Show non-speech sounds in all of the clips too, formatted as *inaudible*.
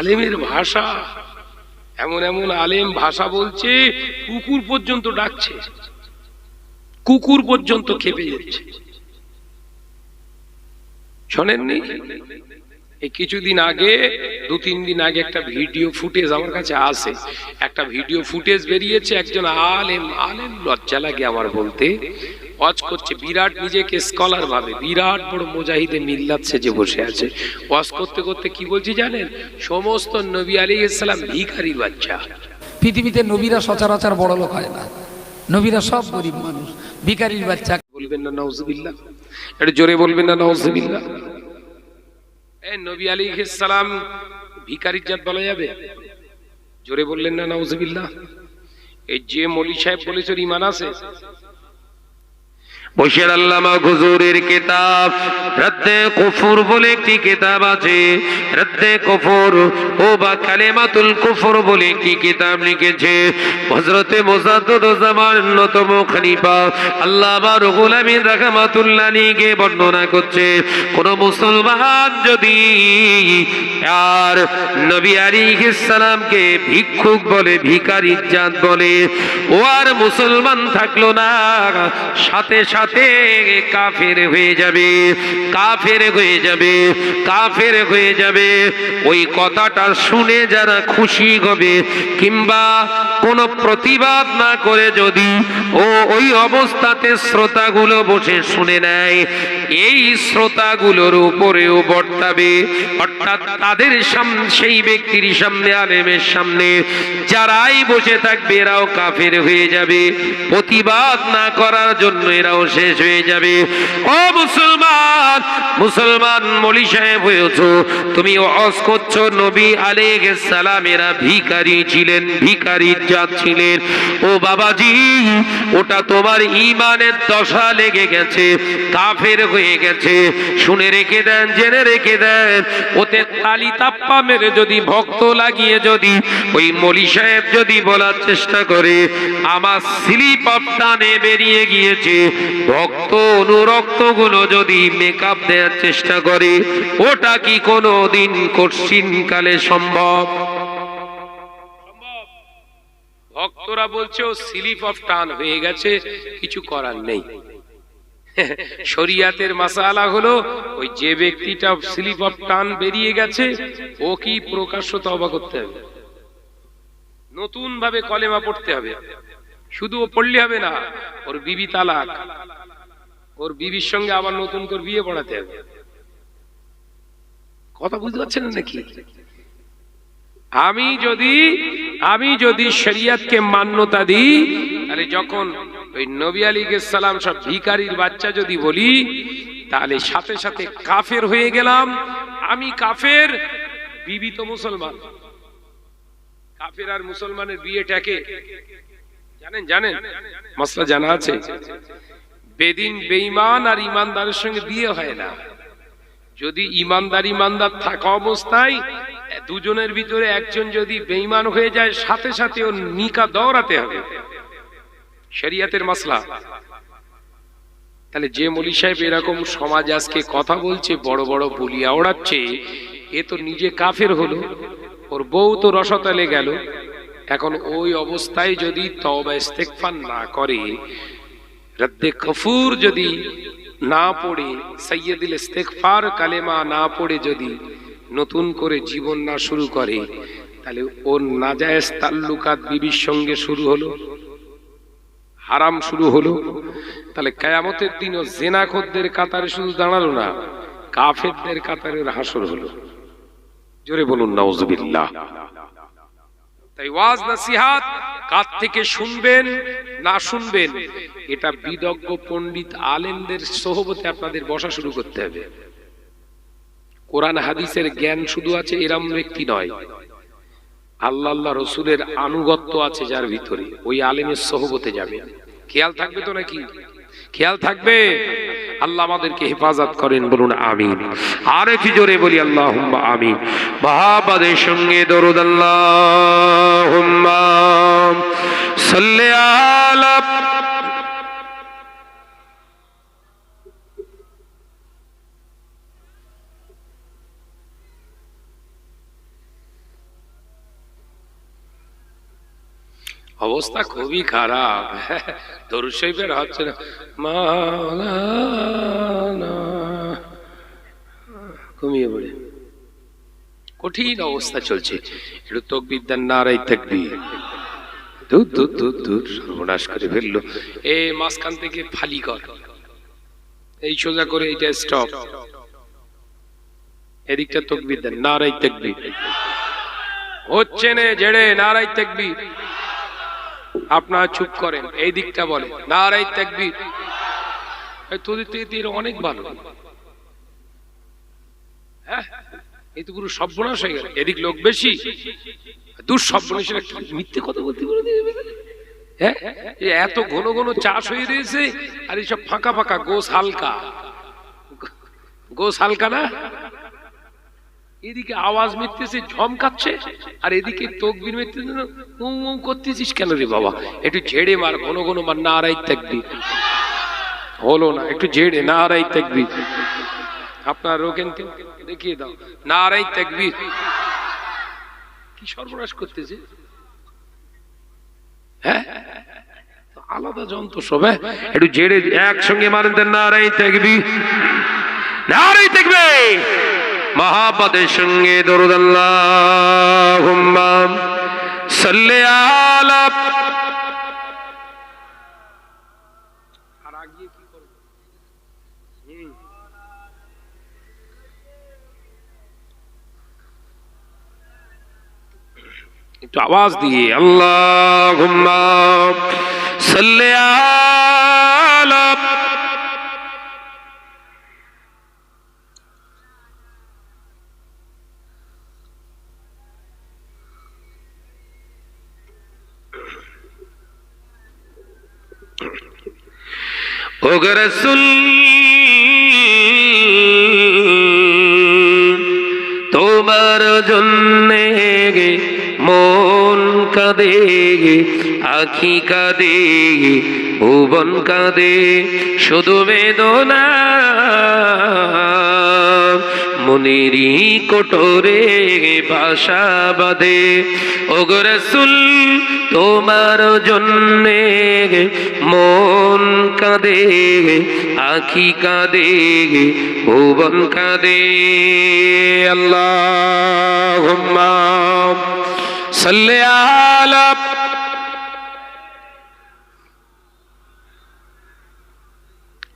আলেমের ভাষা। এমন এমন আলেম ভাষা বলছে, কুকুর পর্যন্ত ডাকছে। কুকুর পর্যন্ত খেপে যাচ্ছে। শোনেননি? এই কিছুদিন আগে, দু তিন দিন আগে একটা ভিডিও ফুটেজ আমার কাছে আসে। একটা ভিডিও ফুটেজ বেরিয়েছে, একজন আলেম আলেম লজ্জা লাগে আমার বলতে। ওয়াজ করছে বিরাট নিজেকে স্কলার ভাবে বিরাট বড় মুজাহিদে মিল্লাত সেজে বসে আছে। ওয়াজ করতে করতে কি বলছি জানেন? সমস্ত নবী আলী ইসলাম ভিখারির বাচ্চা। পৃথিবীতে নবীরা সচরাচর বড় লোক হয় না। নবীরা সব গরিব মানুষ ভিকারির বাচ্চা। বলবেন না নওজবিল্লাহ একটু জোরে বলবেন না নওজবিল্লাহ এ নবী আলী সালাম ভিখারির জাত বলা যাবে? জোরে বললেন না নওজবিল্লাহ এই যে মলি সাহেব বলেছে ওর ইমান আছে? আল্লামা কুফুর বলে একটি আছে। কুফুর, ও বা কালেমাতুল কুফুর বলে একটি লিখেছে। মুসাদ্দদ অন্যতম আল্লামা রুহুল আমিন রাহমাতুল্লাহ বর্ণনা করছে, কোন মুসলমান যদি আর নবী আলাইহিস সালামকে ভিক্ষুক বলে ভিখারি জাত বলে, ও আর মুসলমান থাকল না সাথে সাথে কাফের হয়ে যাবে, কাফের হয়ে যাবে, কাফের হয়ে যাবে। ওই কথাটা শুনে যারা খুশি হবে, কিংবা কোনো প্রতিবাদ না করে যদি ও ওই অবস্থাতে শ্রোতাগুলো বসে শুনে নেয়, এই শ্রোতাগুলোর উপরেও বর্তাবে। অর্থাৎ তাদের সামনে সেই ব্যক্তির সামনে, আলেমের সামনে যারাই বসে থাকবে, এরাও কাফের হয়ে যাবে। প্রতিবাদ না করার জন্য এরাও শেষ হয়ে যাবে। ও মুসলমান মুসলমান মলি সাহেব হয়েছ তুমি অস করছ, নবী আলেহ সালামেরা ভিকারি ছিলেন ভিকারি জাত ছিলেন ও বাবাজি, ওটা তোমার ইমানের দশা লেগে গেছে, কাফের হয়ে গেছে। শুনে রেখে দেন, জেনে রেখে দেন ওতে তালি তাপ্পা মেরে যদি ভক্ত লাগিয়ে যদি, ওই মলি সাহেব যদি বলার চেষ্টা করে, আমার স্লিপ অফ টানে বেরিয়ে গিয়েছে। ভক্ত অনুরক্তগুলো যদি মেকআপ দেওয়ার চেষ্টা করে, ওটা কি কোনো দিন কঠিন কালে সম্ভব? ভক্তরা বলছে, ও স্লিপ অফ টান হয়ে গেছে, কিছু করার নেই। *laughs* শরিয়াতের মাসালা হলো, ওই যে ব্যক্তিটা স্লিপ অফ টান বেরিয়ে গেছে, ও কি প্রকাশ্য তবা করতে হবে? নতুন ভাবে কলেমা পড়তে হবে। শুধু ও পড়লে হবে না, ওর বিবি তালাক। ওর বিবির সঙ্গে আবার নতুন করে বিয়ে পড়াতে হবে। কথা বুঝতে পারছেন নাকি? আমি যদি আমি যদি শরিয়াতকে মান্যতা দিই, তাহলে যখন ওই নবী আলী সালাম সব ভিকারির বাচ্চা যদি বলি, তাহলে সাথে সাথে কাফের হয়ে গেলাম। আমি কাফের, বিবি তো মুসলমান। কাফের আর মুসলমানের বিয়েটাকে জানেন জানেন? মশলা জানা আছে? বেদিন বেঈমান আর ইমানদারের সঙ্গে বিয়ে হয় না। যদি ইমানদার ইমানদার থাকা অবস্থায় দুজনের ভিতরে একজন যদি বেঈমান হয়ে যায়, সাথে সাথে ওর নিকা দৌড়াতে হবে। শরিয়াতের মাসলা তাহলে যে মলি সাহেব এরকম সমাজ আজকে কথা বলছে, বড় বড় বলিয়া ওড়াচ্ছে, এ তো নিজে কাফের হলো, ওর বউ তো রসতালে গেল। এখন ওই অবস্থায় যদি তওবা ইস্তেগফার না করে রদ্দে কফুর যদি না পড়ে সৈয়দুল ইস্তেগফার কালেমা না পড়ে যদি নতুন করে জীবন না শুরু করে, তাহলে ওর নাজায়েজ তাল্লুকাত বিবির সঙ্গে শুরু হলো, হারাম শুরু হলো। তাহলে কেয়ামতের দিনও জেনাখোরদের কাতারে শুধু দাঁড়াল না, কাফেরদের কাতারের হাসর হলো। জোরে বলুন, নাউজুবিল্লাহ। তাই ওয়াজ নাসিহাত, কার থেকে শুনবেন না শুনবেন, এটা বিদজ্ঞ পণ্ডিত আলেমদের সোহবতে আপনাদের বসা শুরু করতে হবে। কোরআন হাদিসের জ্ঞান শুধু আছে এরম ব্যক্তি নয়, আল্লাহ আল্লাহ রসুলের আনুগত্য আছে যার ভিতরে, ওই আলেমের সহবতে যাবে। খেয়াল থাকবে তো নাকি? খেয়াল থাকবে? আল্লাহ আমাদেরকে হেফাজত করেন, বলুন আমিন। আর একটু জোরে বলি আল্লাহ আমিন। মহাবাদের সঙ্গে দরুদ আল্লাহ সাল্লে আলা অবস্থা খুবই খারাপ। *laughs* দরুদ শরীফের হচ্ছে না মাওলানা। ঘুমিয়ে পড়ে। কঠিন অবস্থা চলছে। একটু তকবিদ্যার নারাই থাকবি দূর দূর দূর দূর সর্বনাশ করে ফেলল। এ মাঝখান থেকে ফালি কর। এই সোজা করে এটা স্টপ এদিকটা তকবির দেন নারাই থাকবি হচ্ছে না জেড়ে নারাই থাকবি আপনারা চুপ করেন, এই দিকটা বলে। নারাই থাকবি তোদের তো এরা অনেক ভালো। হ্যাঁ? হ্যাঁ এত ঘন ঘন চাষ হয়ে রয়েছে, আর এইসব ফাঁকা ফাঁকা গোস হালকা। গোস হালকা না? এদিকে আওয়াজ মিটতেছে ঝমকাচ্ছে আর এদিকে তকবির মিটতেছে উম উম করতেছিস কেন রে বাবা? একটু ঝেড়ে মার ঘন ঘন মার না আড়াই থাকবি হলো না, একটু ঝেড়ে না আড়াই থাকবি আপনার রোকেন দেখিয়ে দাও না আড়াই থাকবি কি সর্বনাশ করতেছে? হ্যাঁ? আলাদা যন্ত্র সব হ্যাঁ? একটু জেড়ে একসঙ্গে মারেন দেন নারাই থাকবি নারাই থাকবে মহাপদের সঙ্গে দরুদ আল্লাহুম্মা সাল্লি আলা আর আগিয়ে কি করব একটু আওয়াজ দিয়ে, আল্লাহুম্মা সাল্লি আলা ওগো সুল তোমার জন্যে মন কাঁদে আখি কাঁদে ভুবন কাঁদে শুধু বেদনা। মনেরই কোটরে বাসা বাঁধে ওগো রসুল, তোমার জন্যে মন কাঁদে, আখি কাঁদে, ভুবন কাঁদে। আল্লাহ সাল্লে আলা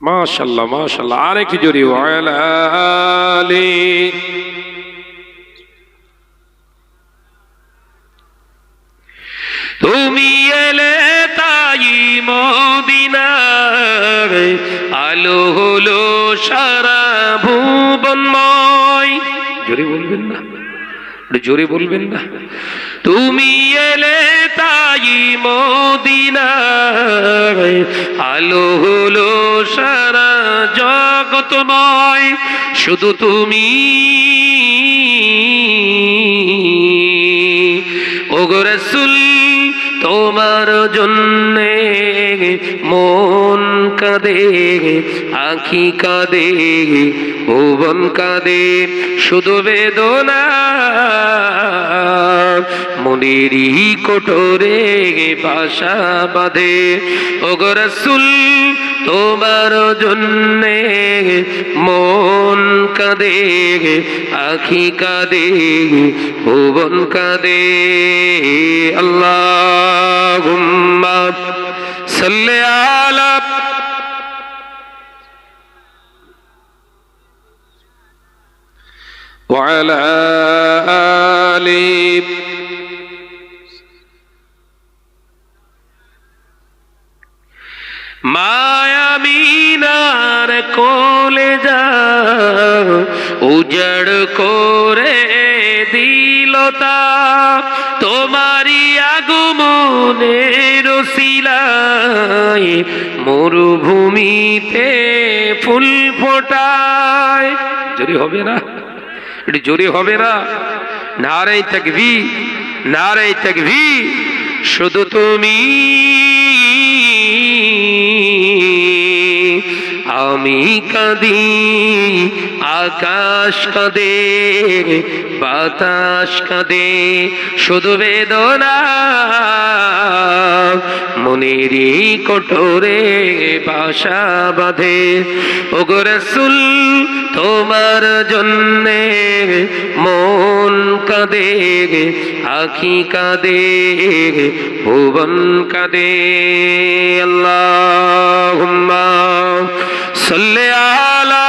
মাশাল্লাহ মাশাল্লাহ আরেকটি জোরে তুমি এলে তাই মদিনায় আলো হলো সারা ভুবনময়। জোরে বলবেন না জোরে বলবেন না। তুমি এলে তাই মদিনায় আলো হলো সারা জগতময় শুধু তুমি জন্যে মন কাঁদে আখি কাঁদে ভুবন কাঁদে, শুধু বেদনা। মনেরই কোটরে বাসা বাঁধে, ওগো রসুল, তোমার জন্যে মন কাঁদে, আখি কাঁদে, ভুবন কাঁদে। আল্লাহ সাল্লে আলা وعلى آله মায়ামিনার কোলে যা উজড় করে দিল তা তোমারি আগমনের শিলায় মরুভূমিতে ফুল ফোটায় জোরে হবে না একটু জোরে হবে না। নারাই থাকবি নারাই থাকবি শুধু তুমি আমি কাঁদি, আকাশ কাঁদে, বাতাস কাঁদে, শুধু বেদনা। মনেরই কঠোরে বাসা বাঁধে। ওগো রসুল, তোমার জন্যে মন কাঁদে, আখি কাঁদে, ভুবন কাঁদে। আল্লাহ সল্লে আলা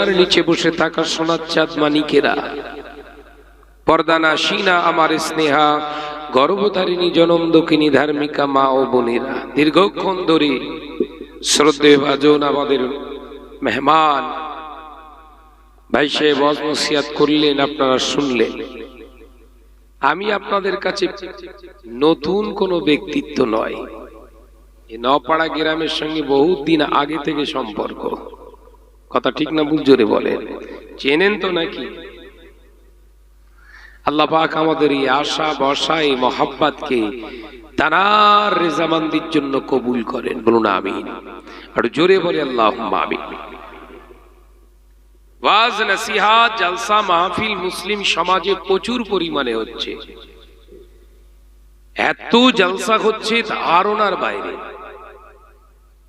আর নিচে বসে থাকা সোনার চাঁদ মানিকেরা। পর্দানা সিনা আমার স্নেহা। গর্ভধারিণী জনম দক্ষিণী ধার্মিকা মা ও বোনেরা দীর্ঘক্ষণ ধরে শ্রদ্ধে ভাজন আমাদের মেহমান। ভাই সাহেব অজমসিয়াত করলেন, আপনারা শুনলেন। আমি আপনাদের কাছে নতুন কোনো ব্যক্তিত্ব নয়। নপাড়া গ্রামের সঙ্গে বহুত দিন আগে থেকে সম্পর্ক। কথা ঠিক না ভুল জোরে বলেন। চেনেন তো নাকি? আল্লাহ পাক আমাদের এই আশা বর্ষা এই মহাব্বাতকে তানার রেজামান্দির জন্য কবুল করেন। বলুন আমিন। আর জোরে বলে আল্লাহ আমিন। ওয়াজ, নসিহাত, জলসা, মাহফিল মুসলিম সমাজে প্রচুর পরিমাণে হচ্ছে। এত জলসা হচ্ছে ধারণার বাইরে।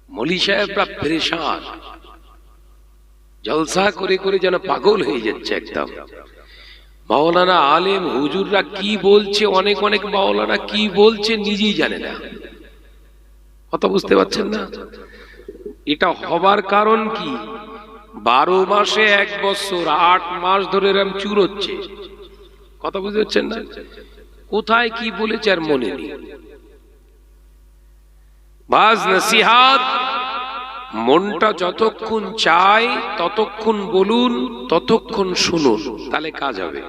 মলি সাহেবরা পরেশান। জলসা করে করে যেন পাগল হয়ে যাচ্ছে একদম। মাওলানা আলেম হুজুররা কি বলছে, অনেক অনেক মাওলানা কি বলছে নিজেই জানে না। কথা বুঝতে পারছেন না? এটা হবার কারণ কি? বারো মাসে এক বছর, আট মাস ধরে এরম চুর হচ্ছে কথা বুঝতে পারছেন না? কোথায় কি বলেছে আর মনে নেই। বাজ নসিহাত মনটা যতক্ষণ চায় ততক্ষণ বলুন, ততক্ষণ শুনুন। তাহলে কাজ হবে।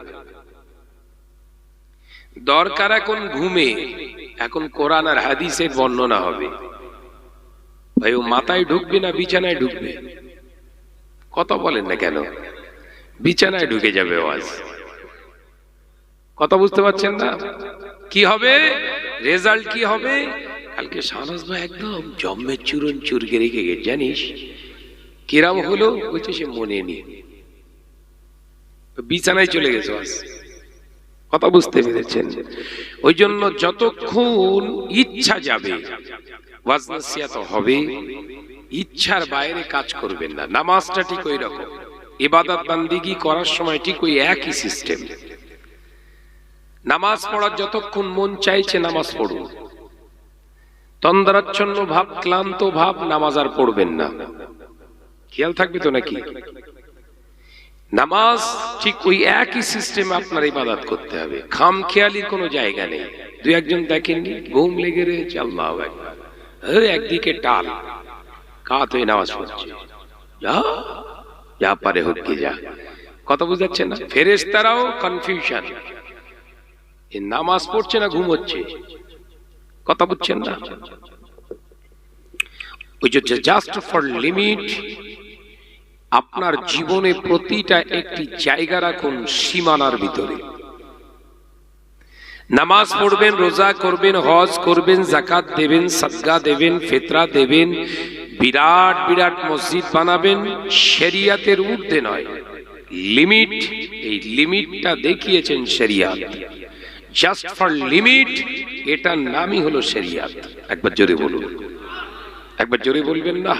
দরকার এখন ঘুমে। এখন কোরআন আর হাদিসের বর্ণনা হবে। ভাই, ও মাথায় ঢুকবে না, বিছানায় ঢুকবে? কথা বলেন না কেন? বিছানায় ঢুকে যাবে আওয়াজ কথা বুঝতে পারছেন না? কি হবে? রেজাল্ট কি হবে? কালকে সানস ভাই একদম জম্মের চুরন চুরকে রেখে গে জানিস? কিরাম হলো, বলছে সে মনে নি বিছানায় চলে গেছে আজ কথা বুঝতে পেরেছেন? ওই জন্য যতক্ষণ ইচ্ছা যাবে ওয়াজনাসিয়াত হবে, ইচ্ছার বাইরে কাজ করবেন না। নামাজটা ঠিক ওই রকম। ইবাদত বান্দিগি করার সময় ঠিক ওই একই সিস্টেম নামাজ পড়ার যতক্ষণ মন চাইছে, নামাজ পড়ুন। তন্দ্রাচ্ছন্ন ভাব, ক্লান্ত ভাব নামাজ আর পড়বেন না। খেয়াল থাকবে তো নাকি? নামাজ ঠিক ওই একই সিস্টেমে আপনার ইবাদত করতে হবে। খাম খেয়ালির কোনো জায়গা নেই। দু একজন দেখেননি? ঘুম লেগে রয়েছে, আল্লাহ একদিকে টাল, কাত হয়ে নামাজ পড়ছে। যা যা পারে হোক কি যা। কথা বুঝাচ্ছে না? ফেরেস্তারাও কনফিউশন নামাজ পড়ছে না, ঘুম হচ্ছে। কথা বুঝছেন না। ওই যে জাস্ট ফর লিমিট আপনার জীবনে প্রতিটা একটি জায়গা রাখুন সীমানার ভিতরে। নামাজ পড়বেন, রোজা করবেন, হজ করবেন জাকাত দেবেন, সদগা দেবেন, ফেতরা দেবেন, বিরাট বিরাট মসজিদ বানাবেন, শরিয়াতের ঊর্ধ্বে নয়। লিমিট এই লিমিটটা দেখিয়েছেন শরিয়াত। জাস্ট ফর লিমিট এটার নামই হলো শরিয়াত। একবার জোরে বলুন। একবার জোরে বলবেন না।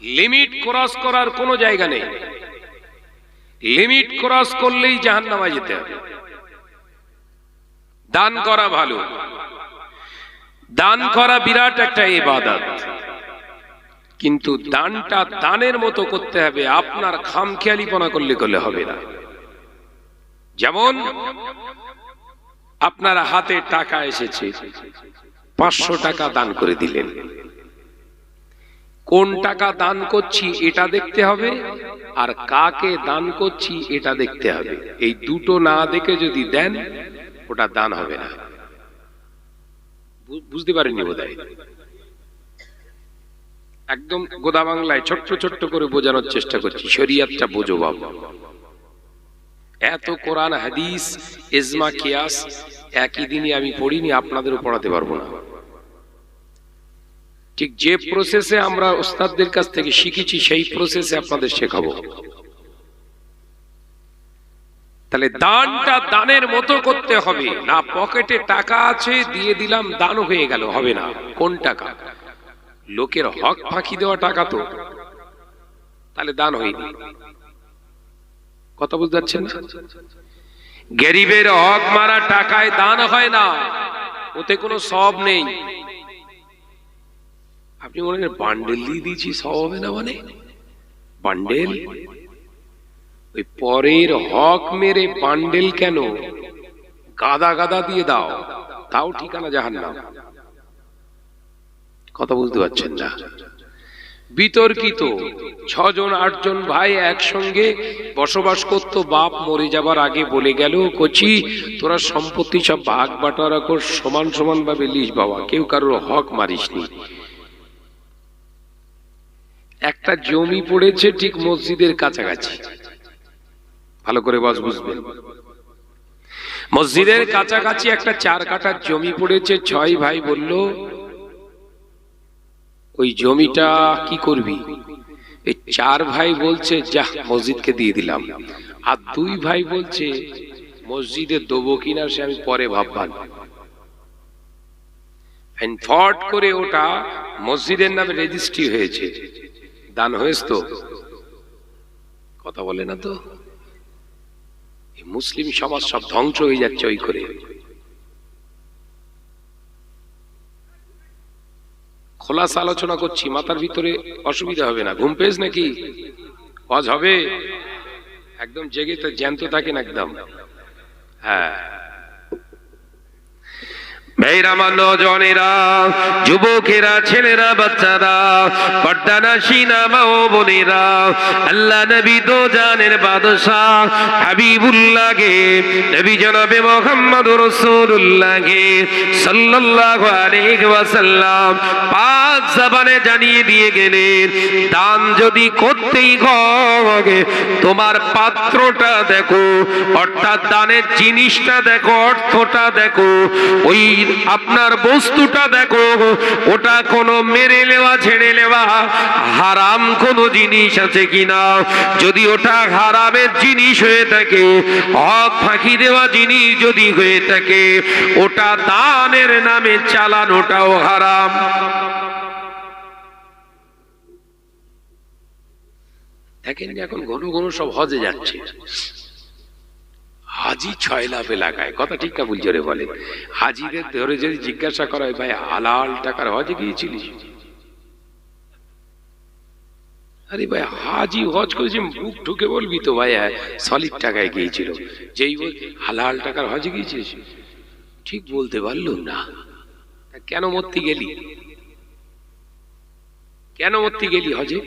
লিমিট ক্রস করার কোনো জায়গা নেই। লিমিট ক্রস করলেই জাহান্নামা যেতে হবে। দান করা ভালো। দান করা বিরাট একটা ইবাদত। কিন্তু দানটা দানের মতো করতে হবে, আপনার খামখেয়ালিপনা করলে করলে হবে না। যেমন আপনার হাতে টাকা এসেছে। পাঁচশো টাকা দান করে দিলেন। কোন টাকা দান করছি এটা দেখতে হবে, আর কাকে দান করছি এটা দেখতে হবে। এই দুটো না দেখে যদি দেন, ওটা দান হবে না। বুঝতে পারেননি বোধ একদম গোদা বাংলায় ছোট্ট ছোট্ট করে বোঝানোর চেষ্টা করছি। শরিয়াতটা বোঝো বাবু। এত কোরআন, হাদিস, এজমা, কিয়াস, একই দিনে আমি পড়িনি আপনাদেরও পড়াতে পারব না। ঠিক যে প্রসেসে আমরা ওস্তাদদের কাছ থেকে শিখেছি, সেই প্রসেসে আপনাদের শেখাবো। তাহলে দানটা দানের মতো করতে হবে। না, পকেটে টাকা আছে, দিয়ে দিলাম দান হয়ে গেল, হবে না। কোন টাকা? লোকের হক ফাঁকি দেওয়া টাকা তো। তাহলে দান হয়নি। কথা বুঝতে পারছেন না? গরিবের হক মারা টাকায় দান হয় না। ওতে কোনো সব নেই। আপনি মনে করেন বান্ডেল দিয়ে দিয়েছি সব হবে না মানে? বান্ডেল? ওই পরের হক মেরে বান্ডেল কেন? গাদা গাদা দিয়ে দাও, তাও ঠিকানা জাহান্নাম। কথা বুঝতে পারছেন না। বিতর্কিত। ছজন, আটজন ভাই একসঙ্গে বসবাস করত, বাপ মরে যাবার আগে বলে গেল, কচি, তোরা সম্পত্তি সব ভাগ বাটোয়ারা কর সমান সমান ভাবে লিস বাবা, কেউ কারোর হক মারিসনি। একটা জমি পড়েছে ঠিক মসজিদের কাছাকাছি। ভালো করে বস বুঝবেন। মসজিদের কাছাকাছি একটা চার কাঠার জমি পড়েছে, ছয় ভাই বলল ওই জমিটা কি করবি? এই চার ভাই বলছে যা মসজিদকে দিয়ে দিলাম। আর দুই ভাই বলছে, মসজিদে দেবো কিনা সে আমি পরে ভাববান। ফট করে ওটা মসজিদের নামে রেজিস্ট্রি হয়েছে। দান হয়েছে তো? কথা বলে না তো? মুসলিম সমাজ সব ধ্বংস হয়ে যাচ্ছে ওই করে। খোলাস আলোচনা করছি, মাথার ভিতরে অসুবিধা হবে না। ঘুম পেয়েছ নাকি? ওয়াজ হবে? একদম জেগে তো জ্যান্ত থাকেন একদম। হ্যাঁ। ভাইরা আমার নজনেরা যুবকেরা, ছেলেরা, বাচ্চারা পর্দানা সিনা মা ও বোনেরা, আল্লাহ নবী তো জানের বাদশাহ হাবিবুল্লাহকে, নবী জনাবে মোহাম্মদ রাসূলুল্লাহকে সাল্লাল্লাহু আলাইহি ওয়াসাল্লাম পাঁচ জবানে জানিয়ে দিয়ে গেলেন, দান যদি করতেই হবে, তোমার পাত্রটা দেখো, অর্থাৎ দানের জিনিসটা দেখো, অর্থটা দেখো, ওই আপনার বস্তুটা দেখো, ওটা কোনো মেরে নেওয়া, ছেড়ে নেওয়া, হারাম কোনো জিনিস আছে কিনা? যদি ওটা হারামের জিনিস হয়ে থাকে, হক ফাঁকি দেওয়া জিনিস যদি হয়ে থাকে, ওটা দানের নামে চালানোটাও হারাম। দেখেন এখন ঘন ঘন সব হজে যাচ্ছে। হাজি ছয় লাভ এলাকায় কথা ঠিক কাবুল জোরে বলে হাজিদের ধরে যদি জিজ্ঞাসা করা হয় ভাই, হালাল টাকার হজে গিয়েছিলিস আরে ভাই, হাজি হজ করেছে, মুখ ঢুকে বলবি তো ভাই সলিড টাকায় গিয়েছিল। যেই বল, হালাল টাকার হজে গিয়েছিস ঠিক বলতে পারলুম না। কেন মরতে গেলি? কেন মরতে গেলি হজে?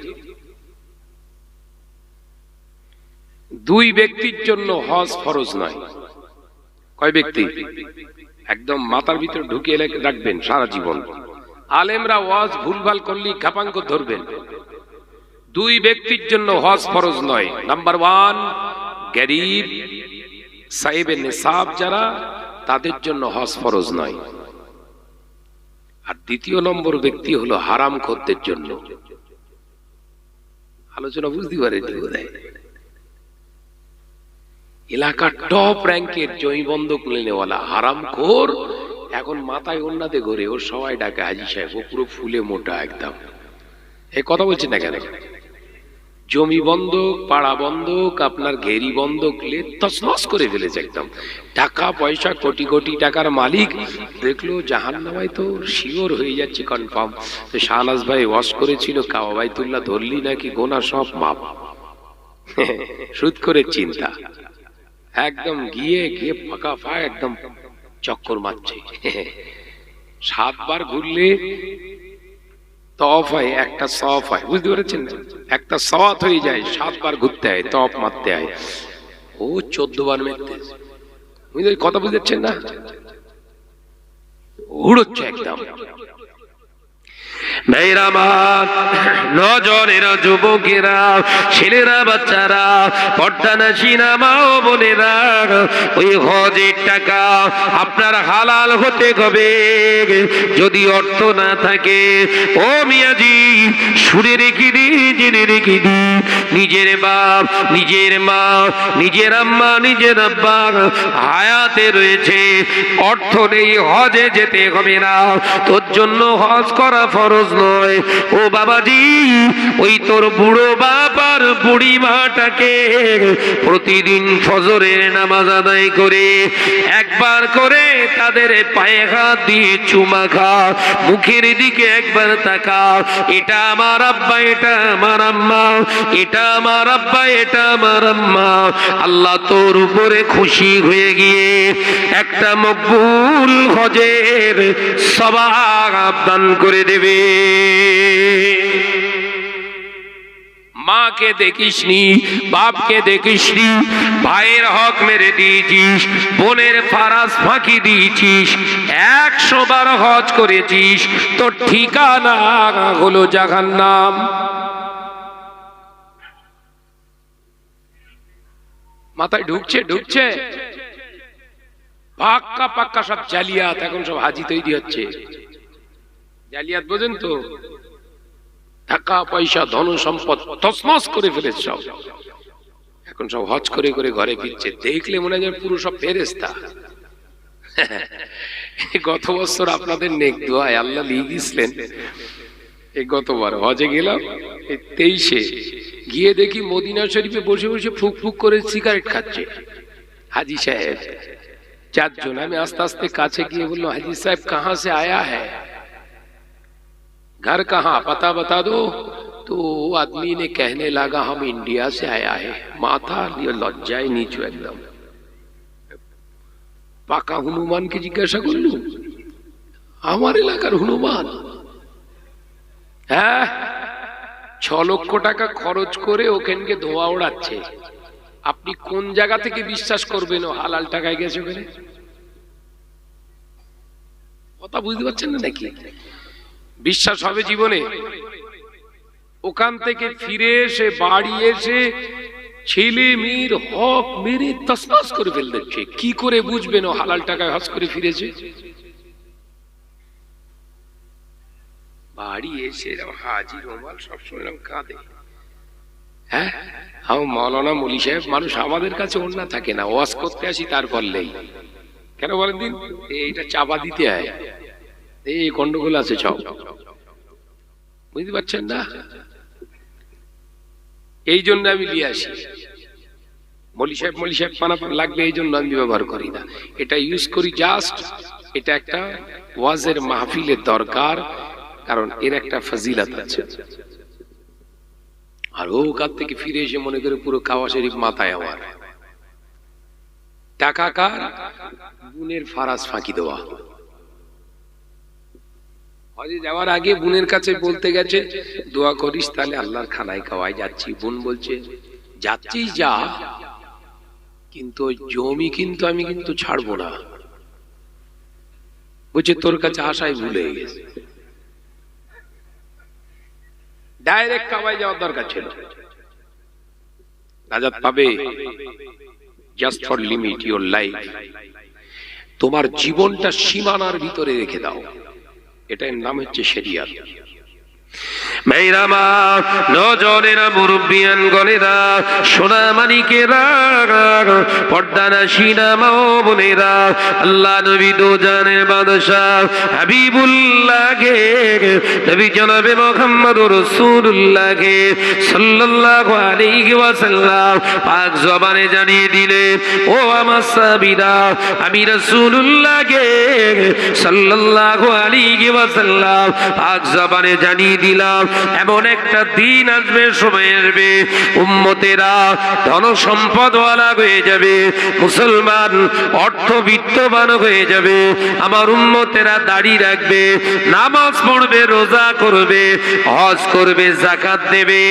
দুই ব্যক্তির জন্য হজ ফরজ নয়। কয় ব্যক্তি? একদম মাথার ভিতরে ঢুকিয়ে রাখবেন সারা জীবন। আলেমরা ওয়াজ ভুলভাল করলি খাপাঙ্ক ধরবেন। দুই ব্যক্তির জন্য হজ ফরজ নয়। নাম্বার ওয়ান, গরিব সাহেবের নেশাব যারা, তাদের জন্য হজ ফরজ নয়। আর দ্বিতীয় নম্বর ব্যক্তি হলো হারাম খদ্দের জন্য। আলোচনা বুঝতে পারে এলাকার টপ র্যাঙ্কের জমি বন্ধক নেওয়ালা হারাম খোর এখন মাথায় অন্যতে ঘরে। ওর সবাই ডাকে, হাজি সাহেব, ও পুরো ফুলে মোটা একদম। এ কথা বলছেন না কেন? জমি বন্ধক পাড়া বন্ধক আপনার ঘেরি বন্ধক লে তসনস করে ফেলেছে একদম। টাকা, পয়সা, কোটি কোটি টাকার মালিক। দেখল জাহান নামায় তো শিওর হয়ে যাচ্ছে কনফার্ম তো শাহনাজ ভাই ওয়াশ করেছিল কাওয়া বাইতুল্লাহ ধরলি নাকি গোনা সব মাপ। *laughs* সুদ করে চিন্তা। একদম গিয়ে গিয়ে ফাঁকা ফা একদম চক্কর মারছে। সাতবার ঘুরলে তফ হয়, একটা সফ হয়। বুঝতে পেরেছেন? একটা সওয়াত হয়ে যায়, সাতবার ঘুরতে হয় তফ মারতে হয়। ও চোদ্দ বার মেরতে। বুঝতে কথা বুঝতে না? উড়োচ্ছে একদম। ভাইরা আমার, নজরেরা যুবকেরা, ছেলেরা, বাচ্চারা মা টাকা হালাল হতে হবে। যদি অর্থ না থাকে, ও মিয়াজি শুনে রেখে দি, জেনে রেখে দি। নিজের বাপ, নিজের মা, নিজের আম্মা, নিজের আব্বা হায়াতে রয়েছে। অর্থ নেই, হজে যেতে হবে না। তোর জন্য হজ করা ফরজ নয়। ও বাবাজি ওই তোর বুড়ো বাবার বুড়ি মাটাকে প্রতিদিন ফজরের নামাজ আদায় করে, একবার করে তাদের পায়ে হাত দিয়ে চুমা খা, মুখের দিকে একবার তাকা এটা আমার আব্বা, এটা আমার আম্মা, এটা আমার আব্বা, এটা আমার আম্মা। আল্লাহ তোর উপরে খুশি হয়ে গিয়ে একটা মকবুল হজের সবাব দান করে দেবে। মাকে দেখিসনি, বাপকে দেখিসনি, ভাইয়ের হক মেরে দিয়েছিস, বোনের ফারাস ফাঁকি দিয়েছিস, একশো বার হজ করেছিস, তোর ঠিকানা হলো জাহান্নাম। মাথায় ঢুকছে ঢুকছে। পাক্কা পাক্কা সব জালিয়াত এখন সব হাজি তৈরি হচ্ছে। জালিয়াত বোঝেন তো? টাকা, পয়সা, ধন, সম্পদ তসমস করে ফেলেছে সব। এখন সব হজ করে করে ঘরে ফিরছে। দেখলে মনে হয় পুরো সব ফেরেস্তা গত বছর আপনাদের নেক দোয়ায় আল্লাহ লিয়ে দিয়েছিলেন এই গতবার হজে গেলাম, এই তেইশে। গিয়ে দেখি মদিনা শরীফে বসে বসে ফুক ফুক করে সিগারেট খাচ্ছে। হাজি সাহেব, চারজন। আমি আস্তে আস্তে কাছে গিয়ে বলল হাজি সাহেব, কাহা সে আয়া হ্যায়? घर कहाँ पता बता दो तो वो आदमी ने कहने लगा हम इंडिया से आया है माथा लिए লজ্জায় নিচু একদম পাকা হনুমানকে জিজ্ঞাসা করলু আমার এলাকার হনুমান হ্যাঁ ছ লক্ষ টাকা খরচ করে ওখানকে ধোয়া ওড়াচ্ছে আপনি কোন জায়গা থেকে বিশ্বাস করবেন ও হালাল টাকায় গেছে ওখানে কথা বুঝতে পারছেন না নাকি বিশ্বাস হবে জীবনে। ওখান থেকে ফিরে এসে, বাড়ি এসে ছেলে মেয়ের হক মেরে তসমাস করে ফেল দিচ্ছে কি করে বুঝবেন ও হালাল টাকায় হজ করে ফিরেছে? বাড়ি এসে হাজি রোমাল সবসময় এরকম কাঁদে। হ্যাঁ মৌলানা মলি সাহেব মানুষ আমাদের কাছে অন্য থাকে না। ওয়াজ করতে আসি তার বললেই কেন বলেন দিন? এইটা চাপা দিতে হয়। এই গন্ডগোল আছে সব বুঝতে পারছেন না? এই জন্য আমি নিয়ে আসি। মলি সাহেব মলি সাহেব, পানা লাগবে, এই জন্য আমি ব্যবহার করি না। এটা ইউজ করি জাস্ট এটা একটা ওয়াজের মাহফিলের দরকার, কারণ এর একটা ফজিলত আছে। আর ও থেকে ফিরে এসে মনে করে পুরো কাওয়া শরীফ মাথায় আমার। টাকা কার? গুণের ফারাজ ফাঁকি দেওয়া। হজে যাওয়ার আগে বোনের কাছে বলতে গেছে, দোয়া করিস তাহলে আল্লাহর খানায় খাওয়াই যাচ্ছি। বোন বলছে, যাচ্ছিস যা, কিন্তু জমি কিন্তু আমি কিন্তু ছাড়বো না। বলছে, তোর কাছে ভুলে গেছে। ডাইরেক্ট কামাই যাওয়ার দরকার ছিল। পাবে just for limit your life তোমার জীবনটা সীমানার ভিতরে রেখে দাও। এটার নাম হচ্ছে শরিয়াত। মেয়েরামা, নজনেরা মুরব্বিয়ান গলেরা সোনা মানিকেরা পর্দানা সিনামা বোনেরা, আল্লাহ নবী দো জানের বাদশাহ হাবিবুল্লাহকে, নবী জনাবে মোহাম্মদ রাসূলুল্লাহকে সাল্লাল্লাহু আলাইহি ওয়াসাল্লাম পাক জবানে জানিয়ে দিলে ও আমার সাবিরা আমি রাসূলুল্লাহকে সাল্লাল্লাহু আলাইহি ওয়াসাল্লাম পাক জবানে জানিয়ে দিলাম এমন একটা দিন আসবে, সময় আসবে, উম্মতেরা ধন সম্পদওয়ালা হয়ে যাবে, মুসলমান অর্থ অর্থবিত্তবান হয়ে যাবে, আমার উম্মতেরা দাড়ি রাখবে, নামাজ পড়বে, রোজা করবে, হজ করবে, জাকাত দেবে,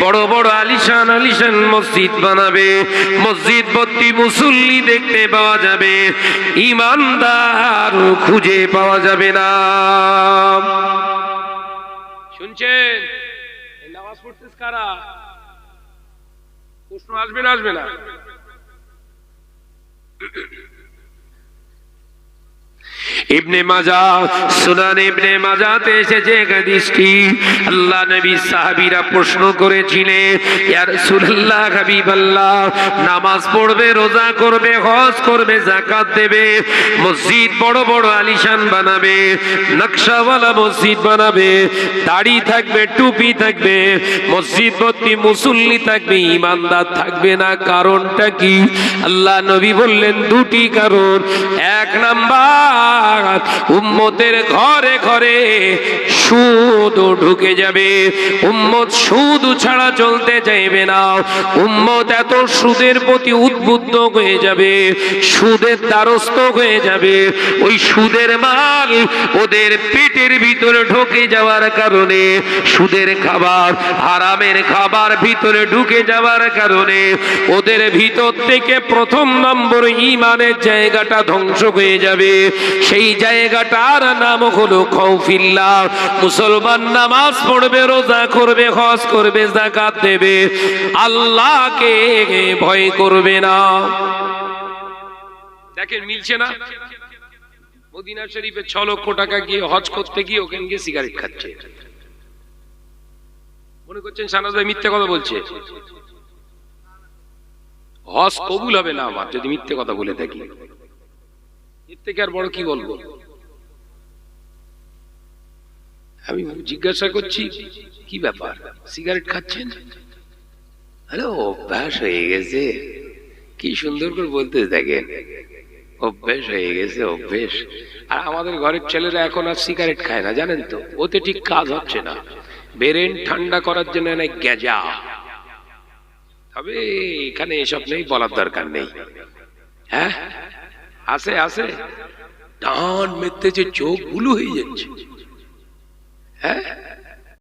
বড় বড় আলিশান আলিশান মসজিদ বানাবে, মসজিদ ভর্তি মুসল্লি দেখতে পাওয়া যাবে, ইমানদার খুঁজে পাওয়া যাবে না। শুনছেন? নামাজ পড়তেছ কারা? প্রশ্ন আসবে না আসবে না? ইবনে মাজা সুনান ইবনে মাজাতে এসেছে হাদিসটি। আল্লাহ নবী সাহাবীরা প্রশ্ন করেছিলেন, ইয়া রাসূলুল্লাহ, হাবিবাল্লাহ, নামাজ পড়বে, রোজা করবে, হজ করবে, যাকাত দেবে, মসজিদ বড় বড় আলিশান বানাবে নকশাওয়ালা মসজিদ বানাবে, দাড়ি থাকবে, টুপি থাকবে মসজিদ ভর্তি মুসল্লি থাকবে, ইমানদার থাকবে না, কারণটা কি? আল্লাহ নবী বললেন, দুটি কারণ। এক নাম্বার উম্মতের ঘরে ঘরে সুদ ঢুকে যাবে। উম্মত সুদ ছাড়া চলতে চাইবে না। উম্মত এত সুদের প্রতি উদ্বুদ্ধ হয়ে যাবে, সুদের দ্বারস্থ হয়ে যাবে। ওই সুদের মাল ওদের পেটের ভিতরে ঢুকে যাওয়ার কারণে, সুদের খাবার হারামের খাবার ভিতরে ঢুকে যাওয়ার কারণে, ওদের ভিতর থেকে প্রথম নম্বর ইমানের জায়গাটা ধ্বংস হয়ে যাবে। সেই জায়গাটার নাম হলো খৌফিল্লা মুসলমান নামাজ পড়বে, রোজা করবে, হজ করবে জাকাত দেবে। আল্লাহকে ভয় করবে না। দেখেন, মিলছে না? মদিনা শরীফে ছ লক্ষ টাকা গিয়ে হজ করতে গিয়ে ওখানে গিয়ে সিগারেট খাচ্ছে। মনে করছেন সানাদাই মিথ্যে কথা বলছে? হজ কবুল হবে না আমার, যদি মিথ্যে কথা বলে থাকি। এর থেকে আর বড় কি বলব? আমি জিজ্ঞাসা করছি, কি ব্যাপার? সিগারেট খাচ্ছেন? আরে, অভ্যাস হয়ে গেছে। কি সুন্দর করে বলতে দেখেন। অভ্যেস হয়ে গেছে, অভ্যেস। আর আমাদের ঘরের ছেলেরা এখন আর সিগারেট খায় না, জানেন তো? ওতে ঠিক কাজ হচ্ছে না। ব্রেন ঠান্ডা করার জন্য এনে গেজা তবে এখানে এসব নেই, বলার দরকার নেই। হ্যাঁ? আছে আছে টান মেরতে যে চোখ ভুলু হয়ে যাচ্ছে হ্যাঁ?